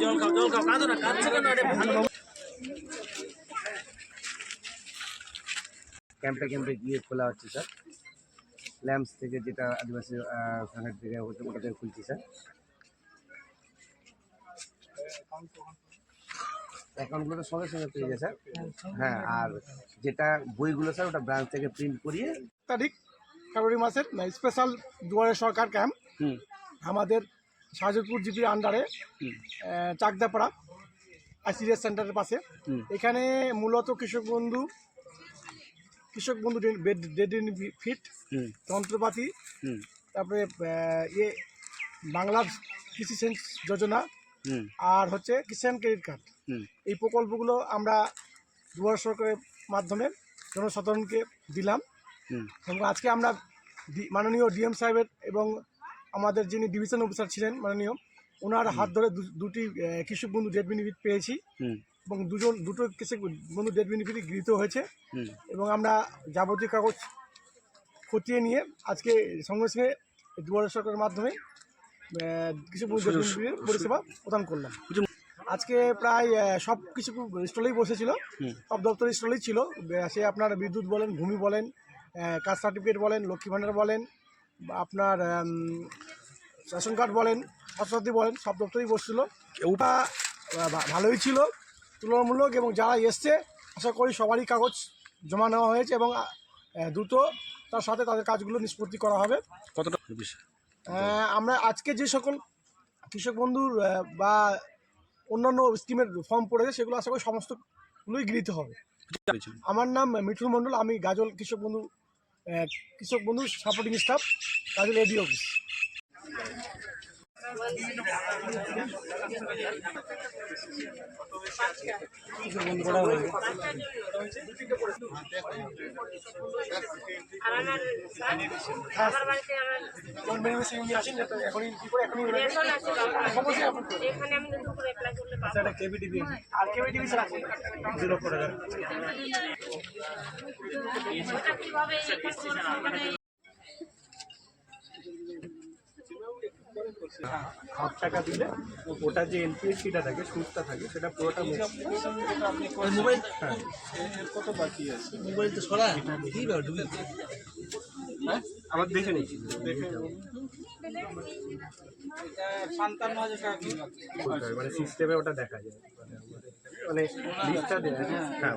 জল খাও জল খাও কাঁদো না কাঁদছো কেন ক্যাম্পে ক্যাম্পে গিয়ে খোলা হচ্ছে স্যার। ল্যাম্পস থেকে যেটা আদিবাসী সংঘাট থেকে হচ্ছে ওটা থেকে খুলছি স্যার। অ্যাকাউন্টগুলো তো সঙ্গে সঙ্গে পেয়ে যায় স্যার। হ্যাঁ আর যেটা বইগুলো স্যার ওটা ব্রাঞ্চ থেকে প্রিন্ট করিয়ে তারিখ ফেব্রুয়ারি মাসের স্পেশাল দুয়ারে সরকার ক্যাম্প হুম। আমাদের শাহজাদপুর জিপির আন্ডারে চাকদাপাড়া আইসিডিএস সেন্টারের পাশে। এখানে মূলত কৃষক বন্ধু কৃষক বন্ধু ডেড ফিট যন্ত্রপাতি তারপরে ইয়ে বাংলা কৃষি সেচ যোজনা আর হচ্ছে কিষাণ ক্রেডিট কার্ড। এই প্রকল্পগুলো আমরা দুয়ার সরকারের মাধ্যমে জনসাধারণকে দিলাম। এবং আজকে আমরা মাননীয় ডিএম সাহেবের এবং আমাদের যিনি ডিভিশন অফিসার ছিলেন মাননীয় ওনার হাত ধরে দুটি কৃষক বন্ধু ডেট বেনিফিট পেয়েছি। এবং দুজন দুটো কৃষক বন্ধু ডেট বেনিফিট গৃহীত হয়েছে। এবং আমরা যাবতীয় কাগজ খতিয়ে নিয়ে আজকে সঙ্গে সঙ্গে দুয়ারে সরকারের মাধ্যমে বেনিফিটের পরিষেবা প্রদান করলাম। আজকে প্রায় সব কিছু স্টলেই বসেছিল। সব দপ্তর স্টলেই ছিল। সে আপনার বিদ্যুৎ বলেন ভূমি বলেন কাস্ট সার্টিফিকেট বলেন লক্ষ্মী ভাণ্ডার বলেন বা আপনার রেশন কার্ড বলেন স্বাস্থ্যসাথী বলেন সব দপ্তরেই বসছিল। ওটা ভালোই ছিল। তুলনামূলক এবং যারা এসছে আশা করি সবারই কাগজ জমা নেওয়া হয়েছে এবং দ্রুত তার সাথে তাদের কাজগুলো নিষ্পত্তি করা হবে। কতটা আমরা আজকে যে সকল কৃষক বন্ধুর বা অন্যান্য স্কিমের ফর্ম পড়েছে সেগুলো আশা করি সমস্তগুলোই গৃহীত হবে। আমার নাম মিঠুন মণ্ডল আমি গাজল কৃষক বন্ধু কৃষক বন্ধু সাপোর্টিং স্টাফ গাজল এডি অফিস। আমার আমার বাড়িতে আমার কোন বেনিফিসিয়ারি উনি আছেন যাতে এখনই কি করে এখনই উনি- রেশন আছে অবশ্যই এখানে আমি নতুন করে হাফ টাকা দিলে ওটা যে এনপিএসসিটা থাকে সুদটা থাকে সেটা পুরোটা মোবাইল হ্যাঁ। কত বাকি আছে? মোবাইল তো সরা হ্যাঁ? আবার দেখে নিচ্ছি দেখে মানে সিস্টেমে ওটা দেখা যায়। মানে মানে লিস্টটা দেয় হ্যাঁ।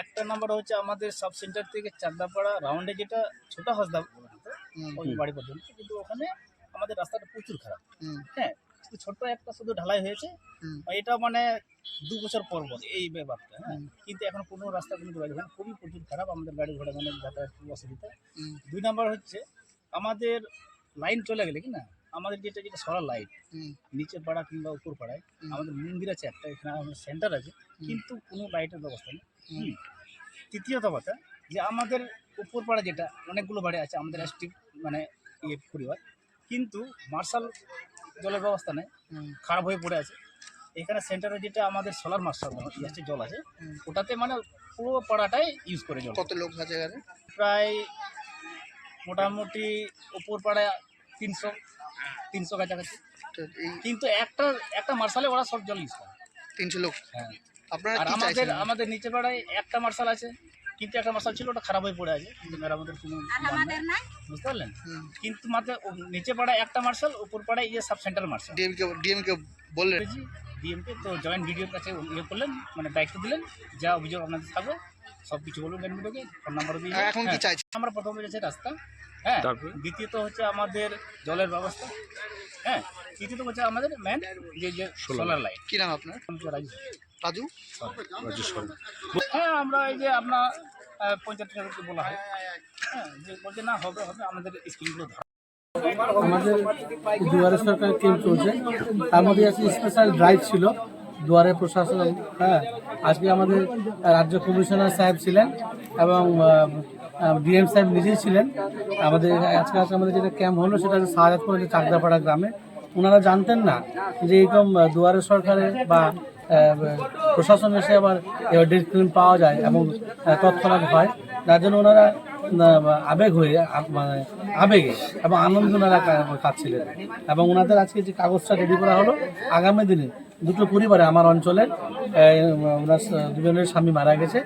একটা নাম্বার হচ্ছে আমাদের সাব সেন্টার থেকে চাকদাপাড়া রাউন্ডে যেটা ছোটা হাসদা ওই বাড়ি পর্যন্ত। কিন্তু ওখানে আমাদের রাস্তাটা প্রচুর খারাপ। হ্যাঁ ছোট্ট একটা শুধু ঢালাই হয়েছে। এটা মানে দু বছর পর পর এই ব্যাপারটা হ্যাঁ। কিন্তু এখন কোনো রাস্তা কোনো যোগাযোগ হয় খুবই প্রচুর খারাপ আমাদের গাড়ি ঘোড়া মানে যাতায়াত খুব অসুবিধা। দুই নাম্বার হচ্ছে আমাদের লাইন চলে গেলে কি না আমাদের যেটা যেটা সরার লাইট নিচের পাড়া কিংবা উপর পাড়ায় আমাদের মন্দির আছে একটা এখানে আমাদের সেন্টার আছে কিন্তু কোনো লাইটের ব্যবস্থা নেই। তৃতীয়ত কথা যে আমাদের উপর পাড়া যেটা অনেকগুলো বাড়ি আছে আমাদের এসটি মানে ইয়ে পরিবার কিন্তু মার্শাল জলের ব্যবস্থা নেই। খারাপ হয়ে পড়ে আছে। এখানে সেন্টারে যেটা আমাদের সোলার মার্শাল ইয়াসটি জল আছে ওটাতে মানে পুরো পাড়াটাই ইউজ করে জল। কত লোক আছে এখানে? প্রায় মোটামুটি উপর পাড়ায় তিনশো তিনশো কাছাকাছি। কিন্তু একটা একটা মার্শালে ওরা সব জল ইউজ করে। তিনশো লোক। হ্যাঁ। আপনারা আমাদের আমাদের নিচে পাড়ায় একটা মার্শাল আছে। কিন্তু একটা মশাল ছিল ওটা খারাপ হয়ে পড়ে আছে কিন্তু মেরামতের কোনো। বুঝতে পারলেন? কিন্তু মাত্র নিচে পাড়ায় একটা মার্শাল উপর পাড়ায় ইয়ে সাব সেন্টার মার্শাল। ডিএমকে ডিএমকে বললেন? ডিএমকে তো জয়েন্ট ভিডিওর কাছে ইয়ে করলেন মানে দায়িত্ব দিলেন যা অভিযোগ আপনাদের থাকবে। সব কিছু বলুন ভিডিওকে ফোন নাম্বার দিয়ে। এখন কি হ্যাঁ। চাইছেন? আমরা প্রথমে যাচ্ছে রাস্তা হ্যাঁ দ্বিতীয়ত হচ্ছে আমাদের জলের ব্যবস্থা হ্যাঁ তৃতীয়ত হচ্ছে আমাদের মেন যে যে সোলার লাইট কি নাম আপনার? রাজু। রাজু? রাজু হ্যাঁ আমরা এই যে আপনার পঞ্চায়েত বলা হয়। হ্যাঁ যে বলছে না হবে হবে আমাদের স্কিমগুলো ধর। আমাদের দুয়ারে সরকার ক্যাম্প চলছে। তার মধ্যে স্পেশাল ড্রাইভ ছিল। দুয়ারে প্রশাসন হ্যাঁ আজকে আমাদের রাজ্য কমিশনার সাহেব ছিলেন এবং ডিএম সাহেব নিজেই ছিলেন। আমাদের আজকে আজকে আমাদের যেটা ক্যাম্প হলো সেটা হচ্ছে শাহজাদপুর চাকদাপাড়া গ্রামে। ওনারা জানতেন না যে এরকম দুয়ারে সরকারে বা প্রশাসন এসে আবার ডেট ক্লিন পাওয়া যায় এবং তৎক্ষণাৎ হয়। যার জন্য ওনারা আবেগ হয়ে মানে আবেগে এবং আনন্দ ওনারা কা- কাটছিলেন এবং ওনাদের আজকে যে কাগজটা রেডি করা হলো, আগামী দিনে দুটো পরিবারে আমার অঞ্চলের ওনার দুজনের স্বামী মারা গেছে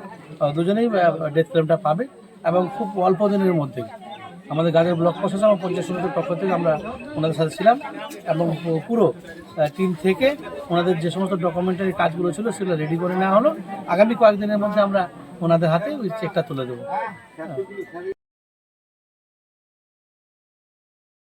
দুজনেই ডেথ ক্লেমটা পাবে এবং খুব অল্প দিনের মধ্যে। আমাদের গাজর ব্লক প্রশাসন এবং পঞ্চায়েত সমিতির পক্ষ থেকে আমরা ওনাদের সাথে ছিলাম এবং পুরো টিম থেকে ওনাদের যে সমস্ত ডকুমেন্টারি কাজগুলো ছিল সেগুলো রেডি করে নেওয়া হলো। আগামী কয়েকদিনের মধ্যে আমরা ওনাদের হাতে ওই চেকটা তুলে দেবো।